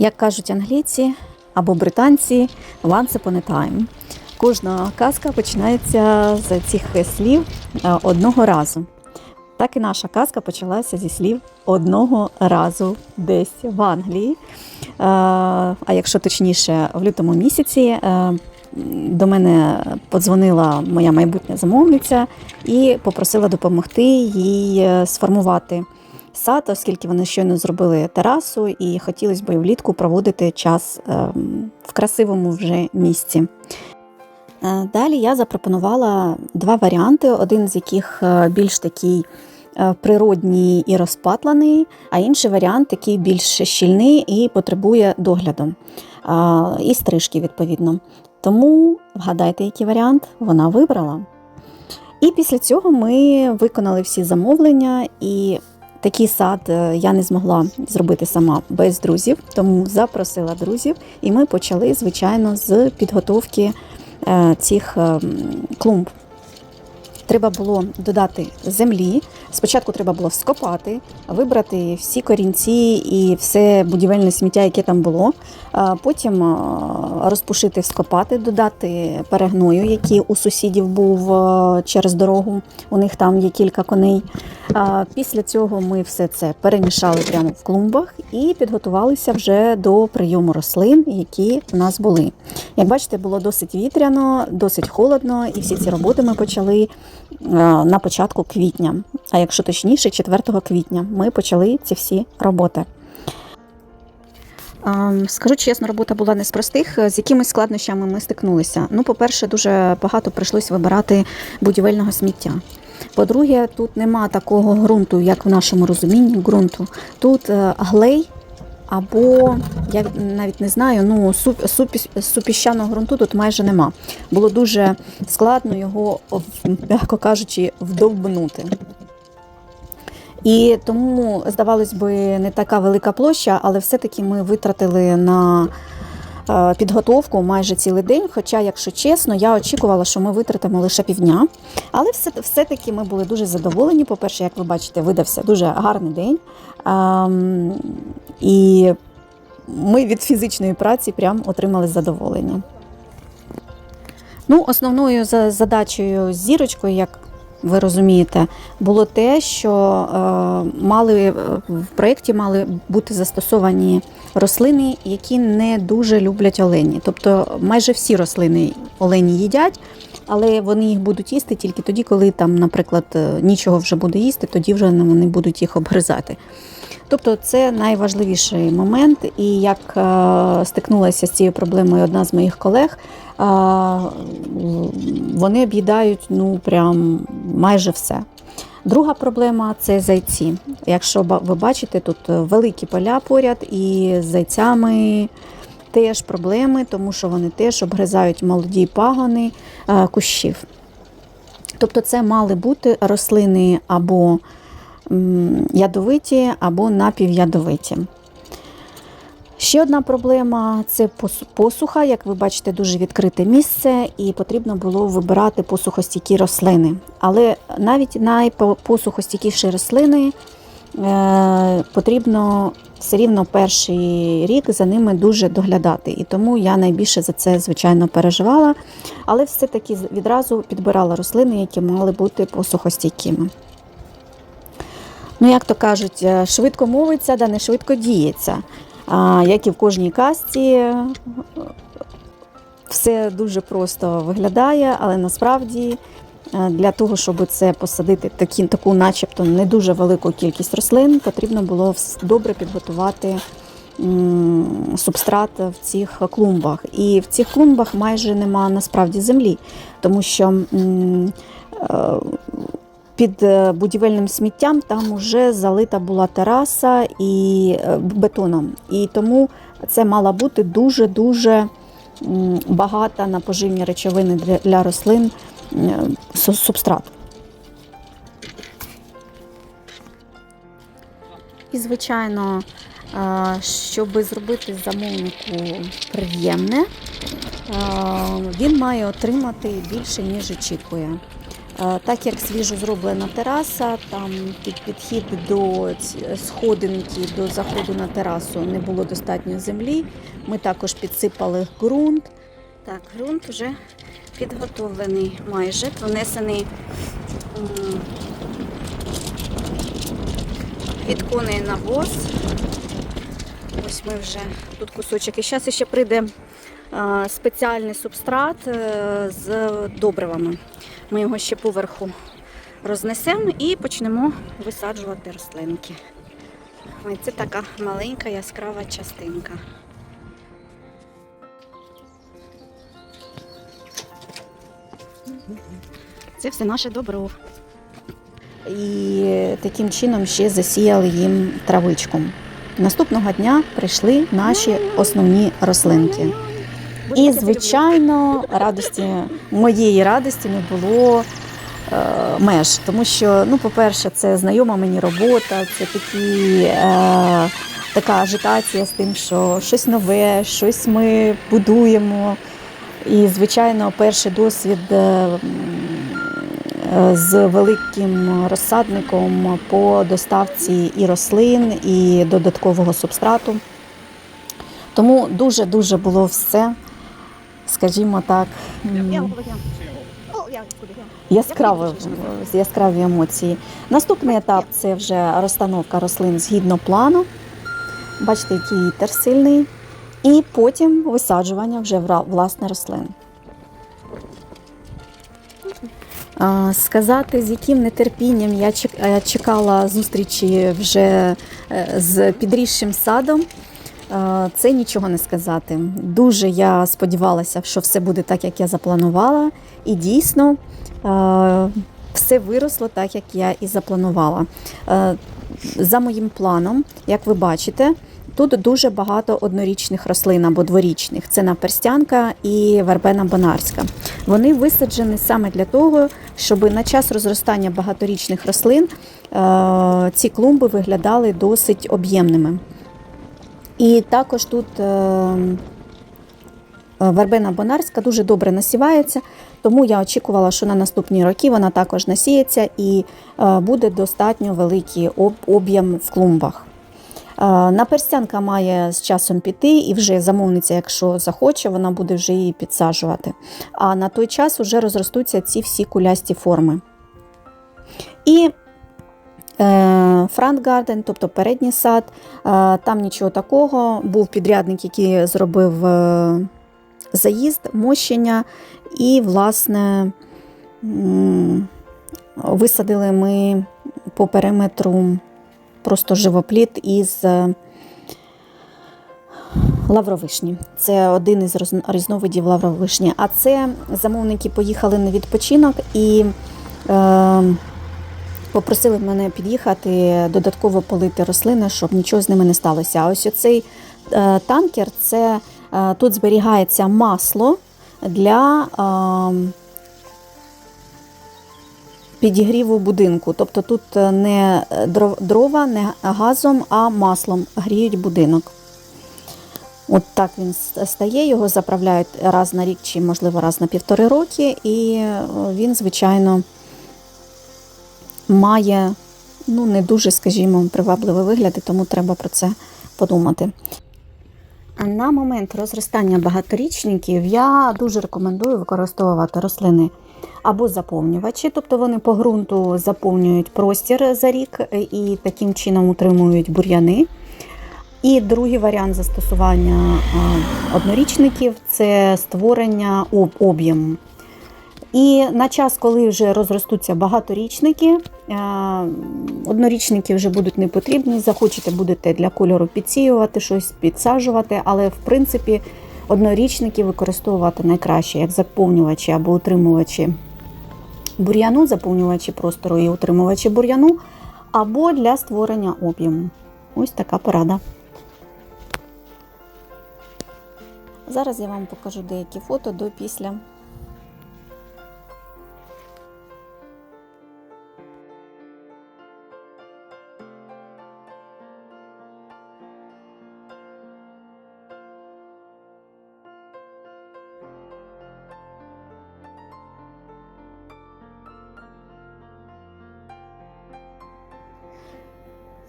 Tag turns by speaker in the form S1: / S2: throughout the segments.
S1: Як кажуть англійці або британці, once upon a time. Кожна казка починається з цих слів е, одного разу. Так і наша казка почалася зі слів одного разу десь в Англії. Е, А якщо точніше, в лютому місяці е, до мене подзвонила моя майбутня замовниця і попросила допомогти їй сформувати сад, оскільки вони щойно зробили терасу, і хотілося б влітку проводити час е, в красивому вже місці. Е, Далі я запропонувала два варіанти, один з яких е, більш такий е, природній і розпатлений, а інший варіант такий більш щільний і потребує догляду і стрижки, відповідно. Тому вгадайте, який варіант вона вибрала. І після цього ми виконали всі замовлення, і такий сад е, я не змогла зробити сама без друзів, тому запросила друзів, і ми почали, звичайно, з підготовки е, цих е, клумб. Треба було додати землі. Спочатку треба було вскопати, вибрати всі корінці і все будівельне сміття, яке там було. Потім розпушити, вскопати, додати перегною, який у сусідів був через дорогу. У них там є кілька коней. Після цього ми все це перемішали прямо в клумбах і підготувалися вже до прийому рослин, які у нас були. Як бачите, було досить вітряно, досить холодно, і всі ці роботи ми почали на початку квітня. А якщо точніше, 4 квітня ми почали ці всі роботи. Скажу чесно, робота була не з простих. З якимись складнощами ми стикнулися. Ну, по-перше, дуже багато прийшлось вибирати будівельного сміття. По-друге, тут нема такого ґрунту, як в нашому розумінні ґрунту. Тут е, глей або я навіть не знаю, ну суп, супі- супіщаного ґрунту тут майже нема. Було дуже складно його, м'яко кажучи, вдовбнути. І тому, здавалось би, не така велика площа, але все-таки ми витратили на е, підготовку майже цілий день. Хоча, якщо чесно, я очікувала, що ми витратимо лише півдня. Але все, все-таки ми були дуже задоволені. По-перше, як ви бачите, видався дуже гарний день. Ем, і ми від фізичної праці прям отримали задоволення. Ну, основною за- задачею зірочкою, як ви розумієте, було те, що е, мали е, в проєкті мали бути застосовані рослини, які не дуже люблять олені. Тобто майже всі рослини олені їдять, але вони їх будуть їсти тільки тоді, коли там, наприклад, е, нічого вже буде їсти, тоді вже вони будуть їх обгризати. Тобто це найважливіший момент, і як е, стикнулася з цією проблемою одна з моїх колег, е, вони об'їдають ну прям майже все. Друга проблема це зайці. Якщо ви бачите, тут великі поля поряд, і з зайцями теж проблеми, тому що вони теж обгризають молоді пагони е, кущів. Тобто це мали бути рослини або ядовиті, або напівядовиті. Ще одна проблема це посуха. Як ви бачите, дуже відкрите місце, і потрібно було вибирати посухостійкі рослини. Але навіть найпосухостійкіші рослини е, потрібно все рівно перший рік за ними дуже доглядати. І тому я найбільше за це, звичайно, переживала. Але все-таки відразу підбирала рослини, які мали бути посухостійкими. Ну, як то кажуть, е, швидко мовиться, да не швидко діється. А, як і в кожній казці, е, все дуже просто виглядає, але насправді е, для того, щоб це посадити такі, таку, начебто, не дуже велику кількість рослин, потрібно було добре підготувати субстрат в цих клумбах. І в цих клумбах майже нема насправді землі, тому що під е, будівельним сміттям там вже залита була тераса і е, бетоном. І тому це мала бути дуже-дуже багата на поживні речовини для, рослин е, субстрат. І, звичайно, щоб зробити замовнику приємне, він має отримати більше, ніж очікує. Е, Так як свіжо зроблена тераса, там під підхід до сходинки до заходу на терасу не було достатньо землі. Ми також підсипали ґрунт. Так, ґрунт вже підготовлений майже, пронесений м, відконий навоз. Ось ми вже тут кусочок. І зараз ще прийде е, спеціальний субстрат е, з добривами. Ми його ще поверху рознесемо і почнемо висаджувати рослинки. Ось це така маленька яскрава частинка. Це все наше добро. І таким чином ще засіяли їм травичку. Наступного дня прийшли наші основні рослинки. І, звичайно, радості моєї радості не було е, меж, тому що, ну, по-перше, це знайома мені робота, це такі, е, така ажитація з тим, що щось нове, щось ми будуємо. І, звичайно, перший досвід е, з великим розсадником по доставці і рослин, і додаткового субстрату. Тому дуже-дуже було все, скажімо так, яскраві, яскраві емоції. Наступний етап це вже розстановка рослин згідно плану. Бачите, який вітер сильний. І потім висаджування вже власне рослин. Сказати, з яким нетерпінням я е, чекала зустрічі вже е, з підрісшим садом, це нічого не сказати. Дуже я сподівалася, що все буде так, як я запланувала, і дійсно е, все виросло так, як я і запланувала. Е, За моїм планом, як ви бачите, Тут дуже багато однорічних рослин або дворічних. Це наперстянка і вербена бонарська. Вони висаджені саме для того, щоб на час розростання багаторічних рослин е, ці клумби виглядали досить об'ємними. І також тут е, вербена бонарська дуже добре насівається, тому я очікувала, що на наступні роки вона також насіється і е, буде достатньо великий об- об'єм в клумбах. Е, Наперстянка має з часом піти, і вже замовниця, якщо захоче, вона буде вже її підсаджувати. А на той час вже розростуться ці всі кулясті форми. І е, тобто передній сад, е, там нічого такого. Був підрядник, який зробив е, заїзд, мощення, і, власне, висадили ми по периметру просто живопліт із е, лавровишні. Це один із різновидів лавровишні. А це замовники поїхали на відпочинок і е, попросили мене під'їхати, додатково полити рослини, щоб нічого з ними не сталося. А ось оцей е, танкер це е, тут зберігається масло для. Е, підігріву будинку. Тобто тут не дрова, не газом, а маслом гріють будинок. От так він стає, його заправляють раз на рік чи, можливо, раз на півтори роки, і він, звичайно, має ну, не дуже, скажімо, привабливий вигляд, і тому треба про це подумати. А На момент розростання багаторічників я дуже рекомендую використовувати рослини або заповнювачі, тобто вони по ґрунту заповнюють простір за рік і таким чином утримують бур'яни. І другий варіант застосування однорічників це створення об- об'єму. І на час, коли вже розростуться багаторічники, е, однорічники вже будуть не потрібні. Захочете, будете для кольору підсіювати щось, підсаджувати, але в принципі однорічники використовувати найкраще як заповнювачі або утримувачі бур'яну, заповнювачі простору і утримувачі бур'яну, або для створення об'єму. Ось така порада. Зараз я вам покажу деякі фото до після.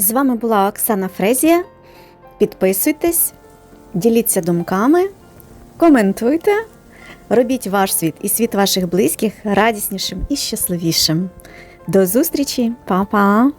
S1: З вами була Оксана Фрезія. Підписуйтесь, діліться думками, коментуйте, робіть ваш світ і світ ваших близьких радіснішим і щасливішим. До зустрічі, Па-па!